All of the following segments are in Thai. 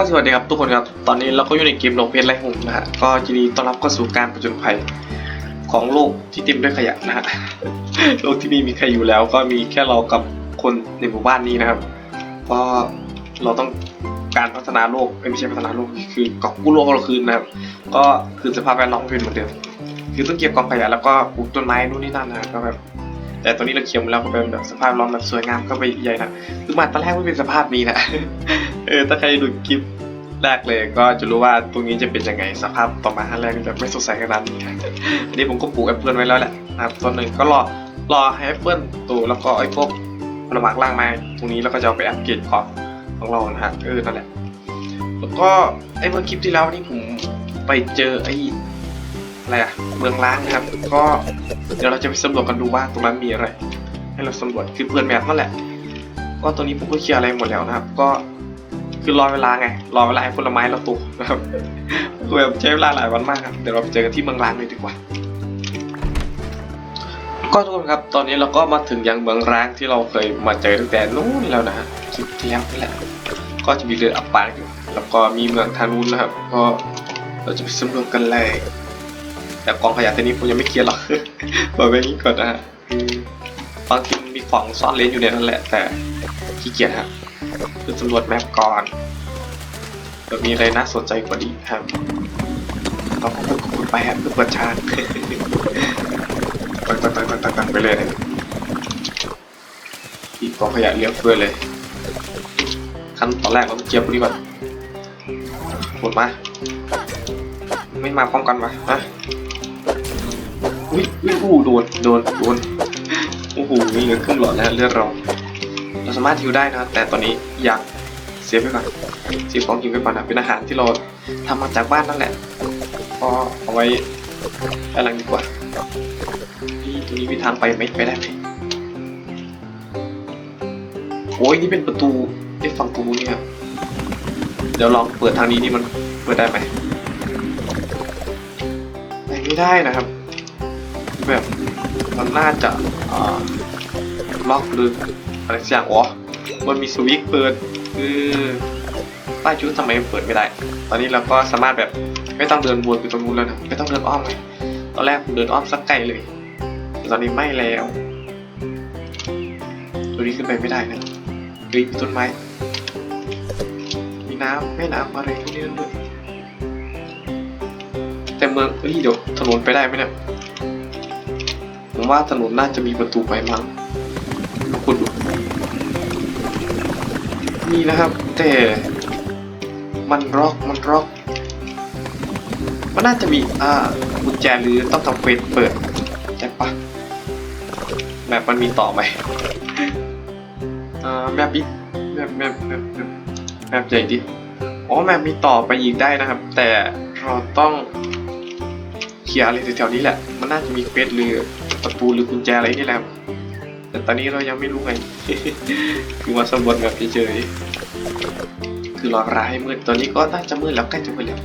ก็สวัสดีครับทุกคนครับ ตอนนี้เราก็อยู่ในเกมโลกเพชรไรหุ่มนะฮะ ก็ยินดีต้อนรับเข้าสู่การประจนภัยของโลกที่เต็มด้วยขยะนะฮะ โลกที่นี่มีใครอยู่แล้ว ก็มีแค่เรากับคนในหมู่บ้านนี้นะครับ ก็เราต้องการพัฒนาโลกไม่ใช่พัฒนาโลก คือกอบกู้โลกเราคืนนะครับ ก็คือสภาพแวดล้อมเป็นเหมือนเดิม คือต้องเก็บกองขยะแล้วก็ปลูกต้นไม้นู่นนี่นั่นนะก็แบบ แต่ตอนนี้เราเขียนหมดแล้วก็เป็นแบบสภาพล้อมแบบสวยงามก็ไปใหญ่นะคือมาตอนแรกไม่เป็นสภาพนี้นะเออถ้าใครดูคลิปแรกเลยก็จะรู้ว่าตรงนี้จะเป็นยังไงสภาพต่อมาขั้นแรกจะไม่สดใสขนาดนี้อันนี้ผมก็ปลูกแอปเปิลไว้แล้วแหละนะครับต้นหนึ่งก็รอรอให้แอปเปิลโตแล้วก็ไอ้พวกผลไม้ล่างม้ตรงนี้แล้วก็จะเอาไปอัปเกรดของของเรานะฮะเออนั่นแหละแล้วก็ไอ้เมื่อคลิปที่แล้วนี่ผมไปเจอไอ้ อะไรอะเมืองล้างนะครับ ก็เดี๋ยวเราจะไปสำรวจกันดูว่าตรงนั้นมีอะไร ให้เราสำรวจคือเปิดแมปนั่นแหละ ก็ตัวนี้ผมก็เคลียร์อะไรหมดแล้วนะครับ ก็คือรอเวลาไง รอเวลาให้ผลไม้เราโตนะครับคือแบบใช้เวลาหลายวันมากครับ เดี๋ยวเราไปเจอกันที่เมืองล้างเลยดีกว่า ก็ทุกคนครับ ตอนนี้เราก็มาถึงยังเมืองร้างที่เราเคยมาเจอตั้งแต่นู้นแล้วนะฮะคลิปที่แล้วนี่แหละ ก็จะมีเรืออับปางอยู่ แล้วก็มีเมืองทางนู้นนะครับ ก็เราจะไปสำรวจกันเลย แต่กองขยะตัวนี้ผมยังไม่เคลียร์หรอกบอกไว้นี้ก่อนนะฮะบางทีมันมีของซ่อนเลนอยู่ในนั้นแหละ แต่ขี้เกียจครับคือสำรวจแมปก่อนเดี๋ยวมีอะไรน่าสนใจกว่านี้ครับเราก็ขุดไปครับเพื่อเปิดชาร์จตักตักตักตักตักตักไปเลยนะอีกกองขยะเลี้ยงเฟือเลยขั้นตอนแรกเราต้องเจียบพวกนี้ก่อนหมดมา ไม่มาพร้อมกันวะฮะ อุ้ยอุ้ยอู้โดนโดนโดนโอ้โหมีเหลือครึ่งหลอดแล้วเลือดเราเราสามารถฮิวได้นะแต่ตอนนี้อยากเสียไปก่อนเสียของกินไปก่อนนะเป็นอาหารที่เราทำมาจากบ้านนั่นแหละก็เอาไว้ด้านหลังดีกว่านี่ตรงนี้มีทางไปไหมไปได้ไหมโอ้ยนี่เป็นประตูไอ้ฝั่งตรงนู้นนี่ครับเดี๋ยวลองเปิดทางนี้นี่มันเปิดได้ไหมไปไม่ได้นะครับ แบบมันน่าจะล็อกหรืออะไรสักอย่างอ๋อมันมีสวิตช์เปิดคือป้ชุดทำไมเปิดไม่ได้ ตอนนี้เราก็สามารถแบบไม่ต้องเดินวนไปตรงนู้นแล้วนะไม่ต้องเดินอ้อมเลยตอนแรกผมเดินอ้อมสักไกลเลย ตอนนี้ไม่แล้วตัวนี้ขึ้นไปไม่ได้นะเฮ้ยมีต้นไม้มีน้ำแม่น้ำอะไรพวกนี้ด้วยแต่เมืองเฮ้ยเดี๋ยวถนนไปได้ไหมเนี่ย ผมว่าถนนน่าจะมีประตูไปมั้งทุกคนดูมีนะครับ แต่มันร็อกมันร็อก มันน่าจะมีอ่ากุญแจหรือต้องทำเควสเปิดใช่ปะแบบมันมีต่อไหมอ่าแมปอีกแมปแมปแมปแมปใหญ่ดิอ๋อแมปมีต่อไปอีกได้นะครับ แต่เราต้องเคลียร์อะไรแถวๆนี้แหละ มันน่าจะมีเควสหรือ ประตูหรือกุญแจอะไรนี่แหละแต่ตอนนี้เรายังไม่รู้ไง คือมาสำรวจแบบเฉยๆคือรอร้ายมืดตอนนี้ก็น่าจะมืดแล้วใกล้จะมืดแล้ว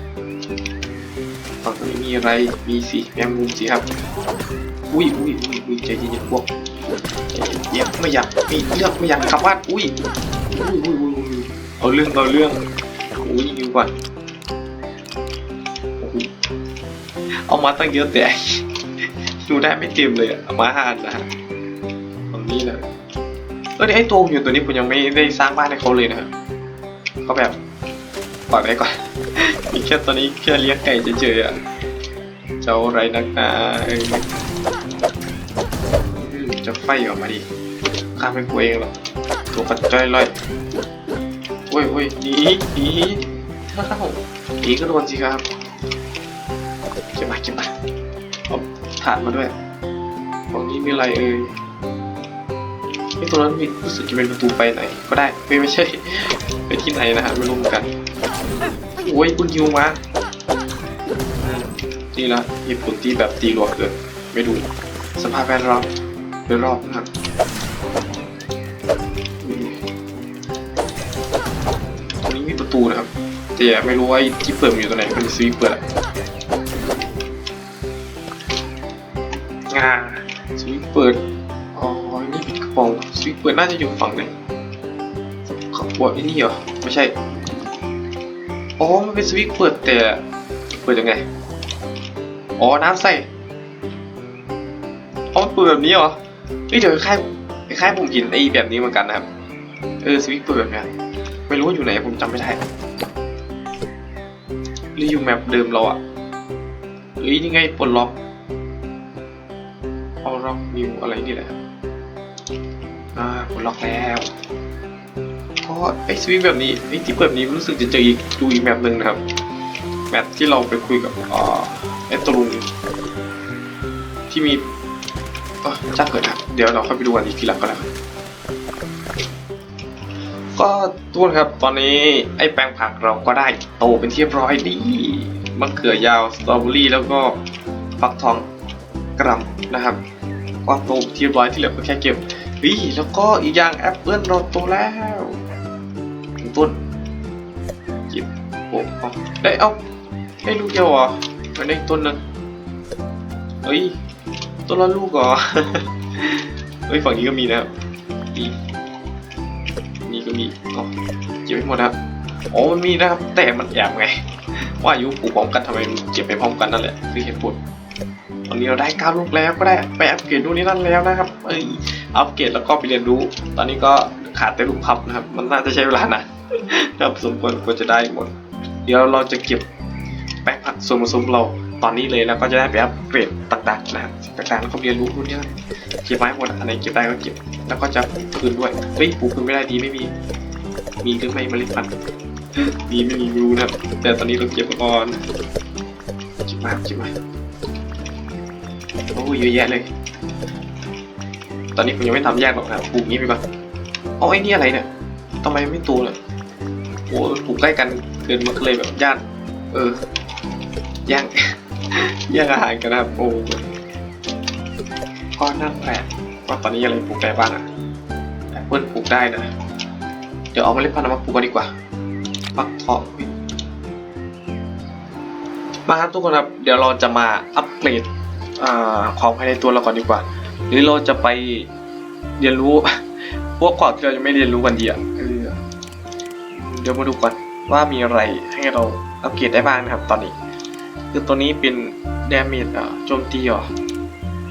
ฝั่งตรงนี้มีอะไรมีสิแมงมุมสิครับอุ้ยอุ้ยอุ้ยอุ้ยใจเย็นๆพวกเย็นๆไม่อยากมีเรื่องไม่อยากกลับบ้านอุ้ยอุ้ยอุ้ยอุ้ยเอาเรื่องเอาเรื่องอุ้ยยิงก่อนเอามาตั้งเยอะแต่ ดูได้ไม่เต็มเลยอะมาห้าอันนะฮะตรงนี้เลยเออไอตัวอยู่ตัวนี้ผมยังไม่ได้สร้างบ้านให้เขาเลยนะครับก็แบบปล่อยไว้ก่อนมีแค่ตอนนี้แค่เลี้ยงไก่เฉยๆอะเจ้าไรนักหนาจะไฟออกมาดิข้ามไปกูเองหรอกตัวกระจ้อยลอยโอ้ยโอ้ยหนีหนีเข้าหนีก็โดนสิครับเก็บมาเก็บมา เอาถ่านมาด้วยตรงนี้มีอะไรเอ่ยไอ้ตรงนั้นมีรู้สึกจะเป็นประตูไปไหน ก็ได้ไม่ไม่ใช่ ไปที่ไหนนะฮะไม่รู้เหมือนกันโอ้ยคุณยิวมานี่ละเหตุผลที่แบบตีรัวเกินไม่ดู สภาพแวดล้อมโดยรอบนะครับตรงนี้มีประตูนะครับแต่ไม่รู้ว่าที่เปิดอยู่ตรงไหนมันซื้อเปิดอะ อน่าจะอยู่ฝั่งไหนขอบวไอ้นี่เหรอ ไม่ใช่ อ๋อ มันเป็นสวิตช์เปิดแต่ เปิดยังไง อ๋อ น้ำใส่ อ๋อเปิดแบบนี้เหรอเฮ้ยเดี๋ยวคล้ายคล้ายผมเห็นไอ้แบบนี้เหมือนกันนะครับ เออสวิตช์เปิดแบบเนี้ยไม่รู้ว่าอยู่ไหนผมจำไม่ได้หรืออยู่แมปเดิมเราอะเฮ้ยนี่ไงปลดล็อกเอาล็อกนิวอะไรนี่แหละ อ่าปลดล็อกแล้วก็ไอ้สวิตแบบนี้ไอ้ที่เปิดแบบนี้รู้สึกจะเจออีกดูอีกแมปหนึ่งนะครับแมปที่เราไปคุยกับอ่าไอ้ตรุงที่มีเออจ้างเกิดครับเดี๋ยวเราค่อยไปดูกันอีกทีหลังก็แล้วก็ทุกคนครับตอนนี้ไอ้แปลงผักเราก็ได้โตเป็นที่เรียบร้อยดีมะเขือยาวสตรอเบอรี่แล้วก็ฟักทองกรัมนะครับก็โตเป็นที่เรียบร้อยที่เหลือก็แค่เก็บ วิแล้วก็อีกอย่างแอปเปิลเราโตแล้วถึงต้นเก็บโอ้เอาได้เอาได้ลูกเดียวเหรอมันได้ต้นนึงเฮ้ยตัวละลูกเหรอเฮ้ยฝั่งนี้ก็มีนะครับนี่นี่ก็มีอ๋อเก็บให้หมดนะครับอ๋อมันมีนะครับแต่มันแอบไง ว่าอายุปลูกพร้อมกันทำไมเก็บไปพร้อมกันนั่นแหละคือเหตุผล อนนี้เราได้ก้าลูกแล้วก็ได้ไปอัปเกรดดูนนี่นั่นแล้วนะครับ เอ้ยอัปเกรดแล้วก็ไปเรียนรู้ ตอนนี้ก็ขาดแต่ลูกพับนะครับ มันน่าจะใช้เวลานะครับสมควรควรจะได้หมด เดี๋ยวเราจะเก็บแป้งผักส่วนผสมเราตอนนี้เลยแล้วก็จะได้ไปอัปเกรดต่างๆนะครับต่างๆแล้วก็เรียนรู้รุ่นนี้นะเก็บไว้หมดอันไหนเก็บได้ก็เก็บ แล้วก็จะปลูกคืนด้วยเฮ้ยปลูกคืนไม่ได้ดีไม่มี มีหรือไม่มล็ดพันธุ์มีไม่มีรู้นะครับแต่ตอนนี้เราเก็บก่อนเก็บมาเก็บมา โอ้ยเยอะแยะเลย ตอนนี้ผมยังไม่ทำแยกหรอกนะปลูกนี้ไปก่อนเอาไอ้นี่อะไรเนี่ยทำไมไม่โตเลยโอ้ปลูกใกล้กันเกินมันก็เลยแบบญาติเออแย่งแย่งอาหารกันนะครับโอ้ก็นั่งแปลกว่าตอนนี้อะไรปลูกได้บ้างอะแอปเปิลปลูกได้นะ เดี๋ยวเอาเมล็ดพันธุ์มาปลูกกันดีกว่าฟักทองอุ๊ยมาครับทุกคนครับ เดี๋ยวเราจะมาอัปเกรด อ่าของภายในตัวเราก่อนดีกว่า หรือเราจะไปเรียนรู้ พวกของที่เรายังไม่เรียนรู้กันดีอะเดี๋ยวมาดูก่อนว่ามีอะไรให้เราอัปเกรดได้บ้างนะครับ ตอนนี้ คือตัวนี้เป็น damage อะโจมตีเหรอ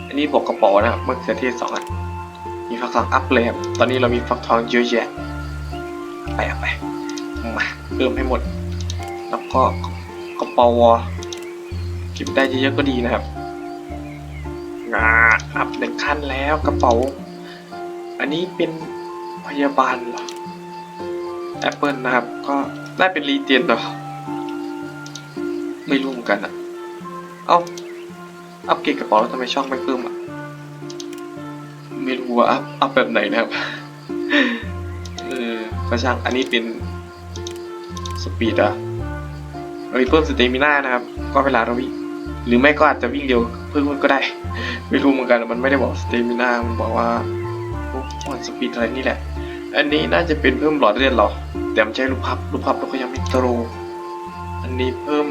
อันนี้บอกกระป๋านะครับมะเขือเทศสองอันมีฟักทองอัพเลยครับตอนนี้เรามีฟักทองเยอะแยะไปไปมาเพิ่มให้หมด แล้วก็กระป๋อเก็บได้เยอะๆก็ดีนะครับ งาอัพหนึ่งขั้นแล้วกระเป๋า อันนี้เป็นพยาบาลเหรอแอปเปิลนะครับ ก็ได้เป็นรีเตียนเหรอ ไม่รู้เหมือนกันอะเอ้าอัปเกรดกระเป๋าแล้วทำไมช่องไม่เพิ่มอะไม่รู้ว่าอัพอัพแบบไหนนะครับเออก็ช่างอันนี้เป็นสปีดอะเอ้ยเพิ่มสเตมิน่านะครับ ก็เวลาเราวิ่ง หรือไม่ก็อาจจะวิ่งเร็วเพิ่มก็ได้ ไม่รู้เหมือนกันมันไม่ได้บอกสเตมิน่ามันบอกว่าวกมันสปีดอะไรนี่แหละ อันนี้น่าจะเป็นเพิ่มหลอดเลือดเราแต่มันใช้ลูกพับลูกพับเราก็ยังไม่ตรอันนี้เพิ่ม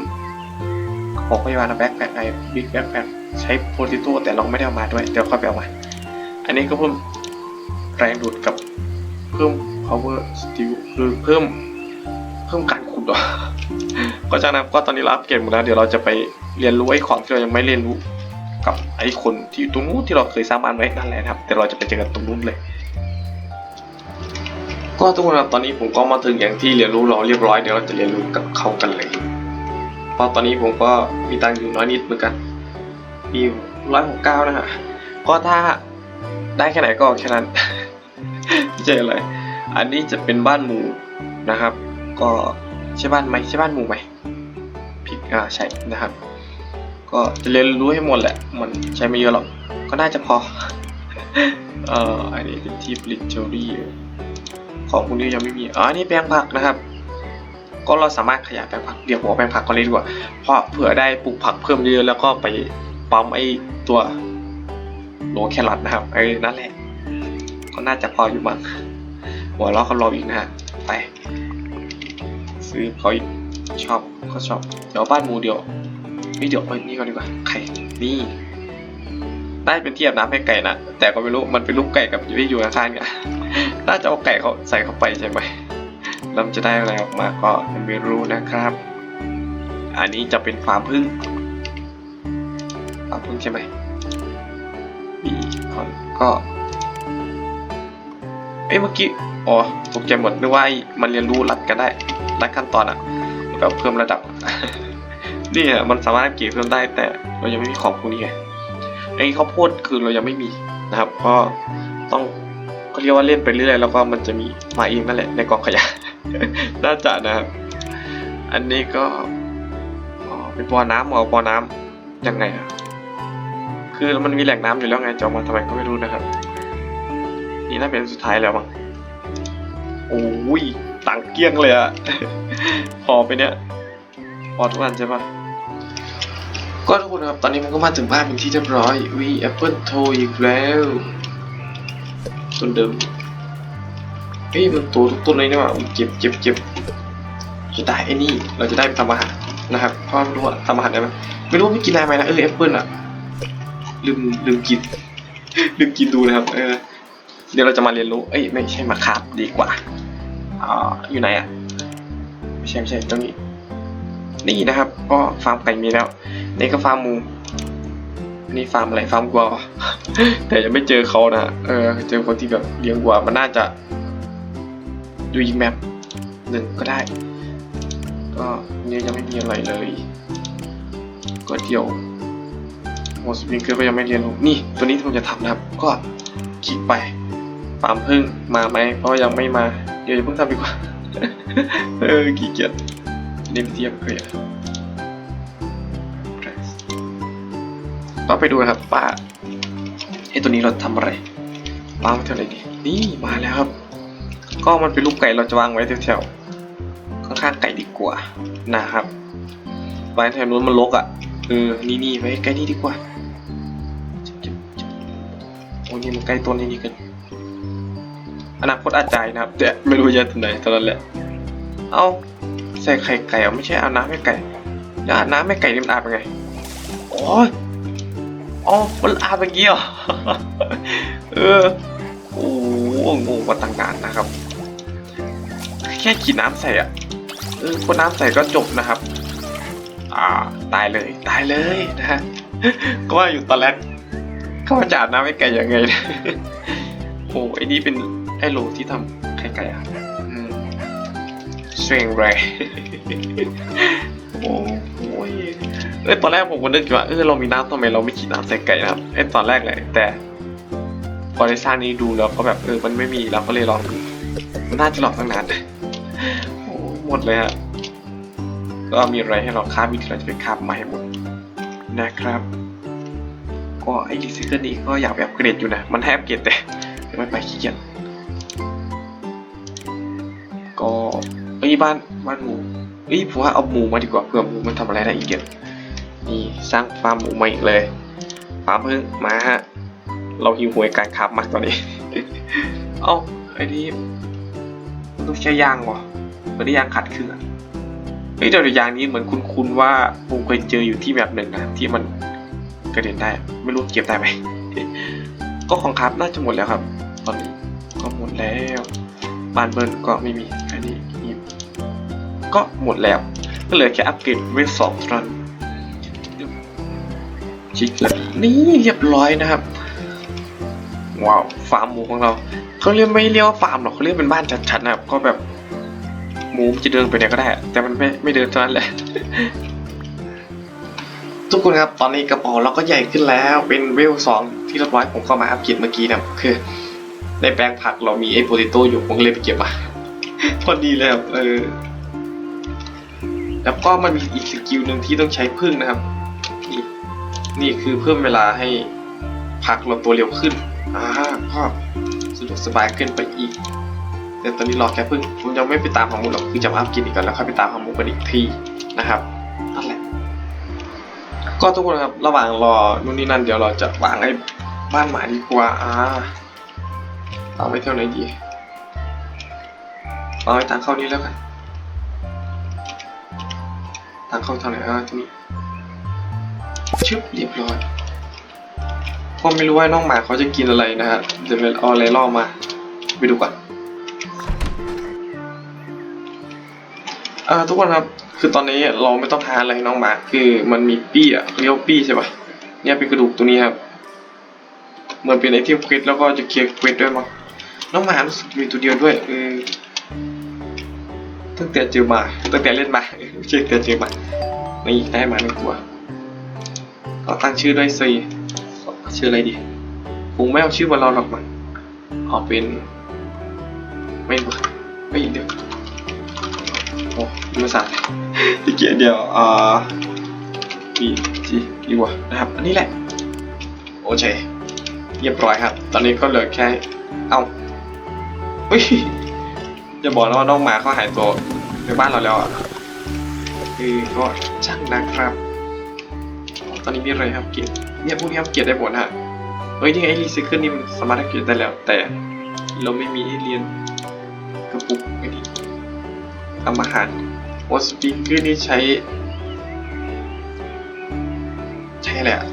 บอกพยาบาลแบ็คแพ็คไอ้บิ๊กแบ็คแพ็คใช้โพลิโตแต่เราไม่ได้เอามาด้วยเดี๋ยวค่อยไปเอามาอันนี้ก็เพิ่มแรงดูดกับเพิ่ม power steel คือเพิ่มเพิ่มการขุดหรอก็จากนั้นก็ตอนนี้เราอัปเกรดหมดแล้วเดี๋ยวเราจะไป เรียนรู้ไอ้ของที่เรายังไม่เรียนรู้กับไอ้คนที่อยู่ตรงนู้นที่เราเคยสร้างบ้านไว้นั่นแหละครับ แต่เราจะไปเจอกันตรงนู้นเลย ก็ทุกคนครับตอนนี้ผมก็มาถึงอย่างที่เรียนรู้เราเรียบร้อยเดี๋ยวเราจะเรียนรู้กับเขากันเลยเพราะตอนนี้ผมก็มีตังค์อยู่น้อยนิดเหมือนกันมีร้อยหกเก้านะฮะก็ถ้าได้แค่ไหนก็แค่นั้นไม่ใช่อะไรอันนี้จะเป็นบ้านหมูนะครับ ก็ใช่บ้านไหมใช่บ้านหมูไหมผิดอ่าใช่นะครับ ก็จะเรียนรู้ให้หมดแหละมันใช้ไม่เยอะหรอก ก็น่าจะพอ เอ่ออันนี้เป็นที่ผลิตเจลลี่ของพวกนี้ยังไม่มีอ๋ออันนี้แปลงผักนะครับ ก็เราสามารถขยายแปลงผักเดี๋ยวผมเอาแปลงผักก่อนเลยดีกว่า เพราะเผื่อได้ปลูกผักเพิ่มเยอะแล้วก็ไปปั๊มไอ้ตัวโลแครอทนะครับไอ้นั่นแหละ ก็น่าจะพออยู่มั้งหัวเราะเขารออีกนะฮะไป ซื้อเขาอีกชอบเขาชอบเดี๋ยวบ้านหมูเดียว นี่เดี๋ยวไปนี่ก่อนดีกว่า ไข่นี่ได้เป็นเทียบน้ำให้ไก่นะแต่ก็ไม่รู้มันเป็นลูกไก่กับที่อยู่ข้างๆเนี่ยน่าจะเอาไก่เขาใส่เข้าไปใช่ไหมแล้วจะได้อะไรออกมาก็ยังไม่รู้นะครับ อันนี้จะเป็นฟาร์มพึ่งฟาร์มพึ่งใช่ไหมบีคอนก็เอ้ยเมื่อกี้อ๋อตกใจหมดนึกว่ามันเรียนรู้รัดกันได้รัดขั้นตอนอะแบบเพิ่มระดับ นี่อะมันสามารถอัปเกรดเพิ่มได้แต่เรายังไม่มีของพวกนี้ไงไอ้ข้าวโพดคือเรายังไม่มีนะครับ ก็ต้องก็เรียกว่าเล่นไปเรื่อยแล้วก็มันจะมีมาเองนั่นแหละในกองขยะน่าจะนะครับ อันนี้ก็อ๋อเป็นบ่อน้ำเหรอบ่อน้ำยังไงอะคือมันมีแหล่งน้ำอยู่แล้วไงจะเอมาทำไมก็ไม่รู้นะครับ นี่น่าเป็นสุดท้ายแล้วมั้งโอ้ยตังเกลี้ยงเลยอะพอไปเนี้ยพอทุกอันใช่ปะ ก็ทุกคนครับ ตอนนี้มันก็มาถึงบ้านเป็นที่เรียบร้อยวีแอปเปิลโทอีกแล้วต้นเดิมเฮ้ยมันตัวทุกต้นเลยนี่หว่าเก็บเก็บเก็บจะได้ไอ้นี่เราจะได้ทำอาหารนะครับเพราะไม่รู้ว่าทำอาหารได้ไหมไม่รู้ว่าไม่กินอะไรไหมนะเออแอปเปิลอะลืมลืมกิน ลืมกินดูนะครับเออเดี๋ยวเราจะมาเรียนรู้เอ้ยไม่ใช่มาคาบดีกว่าอ่าอยู่ไหนอะไม่ใช่ไม่ใช่ตรงนี้ นี่นะครับก็ฟาร์มไก่มีแล้ว นี่ก็ฟาร์มหมูนี่ฟาร์มอะไรฟาร์มวัวแต่ยังไม่เจอเขานะเออเจอคนที่แบบเลี้ยงวัวมันน่าจะดูอีกแมปหนึ่งก็ได้ ก็เนี่ยยังไม่มีอะไรเลย ก็เดี๋ยวโมสปิงเกอร์ก็ยังไม่เรียนรู้นี่ ตัวนี้ที่ผมจะทำนะครับ ก็คลิกไปฟาร์มพึ่งมาไหมเพราะยังไม่มา เดี๋ยวอย่าเพิ่งทำดีกว่า เออขี้เกียจ เน้นเทียบเลยอะก็ไปดูนะครับป้าไอตัวนี้เราทำอะไรวางไว้แถวไหนดีนี่มาแล้วครับ ก็มันเป็นลูกไก่เราจะวางไว้แถวๆข้างๆไก่ดีกว่านะครับวางแถวนู้นมันรกอะเออนี่นี่ไว้ใกล้นี่ดีกว่าโอ้นี่มันใกล้ต้นนี้นี่กันอนาคตอาจจะนะครับแต่ไม่รู้จะถึงไหนตอนนั้นแหละเอา ใส่ไข่ไก่เอาไม่ใช่เอาน้ำให้ไก่แล้วอาน้ำให้ไก่นี่มันอาบยังไงโอ้ยอ๋อมันอาบอย่างงี้เหรอเออโอ้โหงงมาตั้งนานนะครับ แค่ขีดน้ำใส่อะเออคนน้ำใส่ก็จบนะครับ อ่าตายเลยตายเลยนะ ก็ว่าอยู่ตอนแรกเขามาจะอาบน้ำให้ไก่ยังไง โอ้ไอ้นี่เป็นไอ้โลที่ทำไข่ไก่อะ สียงแรงโอ้โหเอ้ยตอนแรกผมก็นึกว่าเออเรามีน้ำทำไมเราไม่ขีดน้ำใส่ไก่นะครับไอ้ตอนแรกเลยแต่พอได้สร้างนี้ดูแล้วก็แบบเออมันไม่มีเราก็เลยลองดูมันน่าจะหลอกตั้งนานโอ้หมดเลยฮะก็มีอะไรให้เราคาบวิธีเราจะไปคาบมาให้หมดนะครับ ก็ไอ้รีไซเคิลนี้ก็อยากแบบเกรดอยู่นะ มันแทบเกรดแต่ไม่ไปขี้เกียจ เอ้บ้านบ้านหมูเอ้ยผมว่าเอาหมูมาดีกว่าเผื่อหมูมันทำอะไรได้อีกเยอะนี่สร้างฟาร์มหมูมาอีกเลยฟาร์มพึ่งมาฮะเราหิวหวยการขับมากตอนนี้ เอ้าไอ้นี่มันต้องใช้ยางวะมันได้ยางขัดเครื่องเฮ้ยแต่ยางนี้เหมือนคุ้นๆว่าผมเคยเจออยู่ที่แบบหนึ่งนะที่มันกระเด็นได้ ไม่รู้เก็บได้ไหมก็ของครับน่าจะหมดแล้วครับ ตอนนี้ก็หมดแล้ว บ้านเบิร์นก็ไม่มี ก็หมดแล้ว ก็เหลือแค่อัปเกรดเวทสองเท่านั้นชิคเลยนี่เรียบร้อยนะครับ ว้าวฟาร์มหมูของเราเขาเรียกไม่เรียกว่าฟาร์มหรอกเขาเรียกเป็นบ้านชัดๆนะครับก็แบบหมูจะเดินไปไหนก็ได้ แต่มันไม่ไม่เดินเท่านั้นแหละทุกคนครับตอนนี้กระเป๋าเราก็ใหญ่ขึ้นแล้วเป็นเวลสองที่เรียบร้อยผมเข้ามาอัปเกรดเมื่อกี้นะคือในแปลงผักเรามีไอ้โปเตโต้อยู่ผมเลยไปเก็บมาพอดีเลยครับเออ แล้วก็มันมีอีกสกิลหนึ่งที่ต้องใช้พึ่งนะครับ นี่นี่คือเพิ่มเวลาให้ผักราตัวเร็วขึ้นอ่าก็สะดวกสบายขึ้นไปอีก แต่ตอนนี้รอแค่พึ่งผมยังไม่ไปตามหาหมูหรอกคือจะมาอัพกินอีกก่อนแล้วค่อยไปตามหาหมูกันอีกทีนะครับนั่นแหละก็ทุกคนครับระหว่างรอนู่นนี่นั่นเดี๋ยวเราจะวางไอ้บ้านหมาดีกว่าอ่าเอาไว้เท่าไหนดีเอาไว้ทางเข้านี้แล้วกัน ทางเข้าทางไหนอ่าตรงนี้ชึบเรียบร้อยก็ไม่รู้ว่าน้องหมาเขาจะกินอะไรนะฮะเดี๋ยวเราเอาอะไรล่อมา ไปดูก่อนเอ่อทุกคนครับคือตอนนี้เราไม่ต้องหานอะไรน้องหมา คือมันมีปี้อะเรียกว่าปี้ใช่ปะเนี่ยเป็นกระดูกตรงนี้ครับเหมือนเป็นไอเทมเควสแล้วก็จะเคลียร์เควสด้วยมั้งน้องหมารู้สึกมีตัวเดียวด้วยเออ ตั้งแต่เจอมาตั้งแต่เล่นมาไม่ใช่ตั้งแต่เจอมานี่ได้มาหนึ่งตัวก็ตั้งชื่อด้วยซีชื่ออะไรดีคงไม่เอาชื่อมาเราหรอกมั้งเอาเป็นไม่รู้ไม่เดียวโอ้ไม่สายตะเกียบเดียวอ่าีจีดีกว่านะครับ อันนี้แหละ โอเคเรียบร้อยครับ ตอนนี้ก็เหลือแค่ เอาเฮ้ย อย่าบอกนะว่าน้องหมาเขาหายตัวในบ้านเราแล้วอะคือก็ช่างนะครับ ตอนนี้มีอะไรครับเกียรติเนี่ยพวกนี้ครับเกียรติได้หมดฮะเฮ้ยนี่ไงรีไซเคิลนี่มันสามารถเกียรติได้แล้ว แต่เราไม่มีให้เรียนกระปุกไอ้นี่ทำอาหารโอสปีกเกอร์นี่ใช้ ใช้อะไรอะ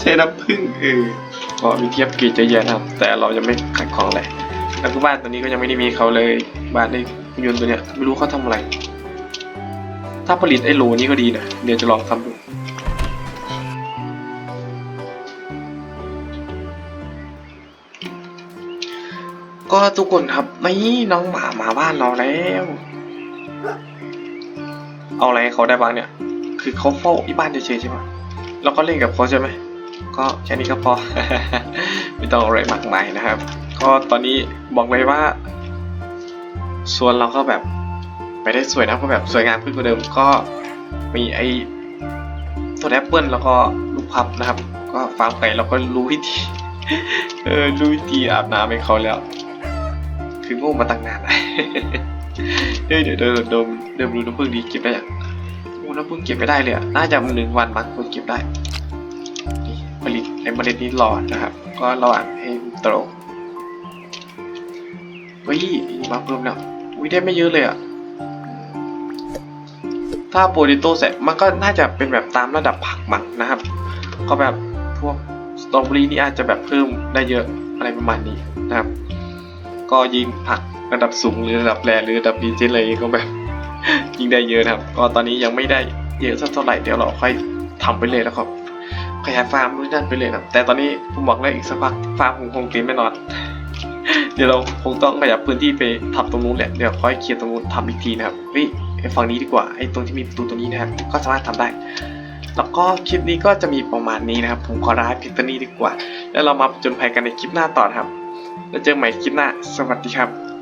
ใช้น้ำผึ้งเออก็มีเทียบเกรดเยอะแยะนะแต่เรายังไม่ขายของเลย แล้วก็บ้านตัวนี้ก็ยังไม่ได้มีเขาเลย บ้านในยนต์ตัวเนี้ยไม่รู้เขาทำอะไร ถ้าผลิตไอ้โหลนี้ก็ดีนะ เดี๋ยวจะลองทำดูก็ทุกคนครับนี่น้องหมามาบ้านเราแล้ว เอาอะไรเขาได้บ้างเนี่ย คือเขาเฝ้าที่บ้านเฉยๆใช่ปะแล้วก็เล่นกับเขาใช่ไหมก็แค่นี้ก็พอ ไม่ต้องอะไรมากมายนะครับ ก็ตอนนี้บอกเลยว่าสวนเราก็แบบไม่ได้สวยนะก็แบบสวยงามขึ้นกว่าเดิมก็มีไอ้ต้นแอปเปิลแล้วก็ลูกพับนะครับ ก็ฟาร์มไก่เราก็รู้วิธีเออรู้วิธีอาบน้ำให้เขาแล้ว คือโง่มาตั้งนานเฮ้ยเดี๋ยวเดิมเดิมเดิมดูน้ำผึ้งดีเก็บได้ยังโอ้น้ำผึ้งเก็บไม่ได้เลยน่าจะหนึ่งวันมั้งคนเก็บได้นี่ผลิตไอ้เมล็ดนี้รอนะครับ ก็ระหว่างให้โต เฮ้ยมาเพิ่มแล้ววิได้ไม่เยอะเลยอะถ้าโปรดิโตเสร็จมันก็น่าจะเป็นแบบตามระดับผักมั้งนะครับ ก็แบบพวกสตรอเบอรี่นี่อาจจะแบบเพิ่มได้เยอะอะไรประมาณนี้นะครับ ก็ยิงผักระดับสูงหรือระดับแรหรือระดับดีเจเลยก็แบบยิงได้เยอะนะครับ ก็ตอนนี้ยังไม่ได้เยอะสักเท่าไหร่เดี๋ยวเราค่อยทำไปเลยนะครับขยายฟาร์มนู่นนนั่นไปเลยนะแต่ตอนนี้ผมบอกเลยอีกสักพักฟาร์มผมคงเต็มแน่นอน เดี๋ยวเราคงต้องขยับพื้นที่ไปทำตรงนู้นแหละ เดี๋ยวค่อยเคลียร์ตรงนู้นทำอีกทีนะครับเฮ้ยไอ้ฝั่งนี้ดีกว่า ไอ้ตรงที่มีประตูตรงนี้นะครับ ก็สามารถทำได้ แล้วก็คลิปนี้ก็จะมีประมาณนี้นะครับ ผมขอลาเพียงเท่านี้ดีกว่า แล้วเรามาจนภัยกันในคลิปหน้าต่อครับ แล้วเจอกันใหม่คลิปหน้า สวัสดีครับ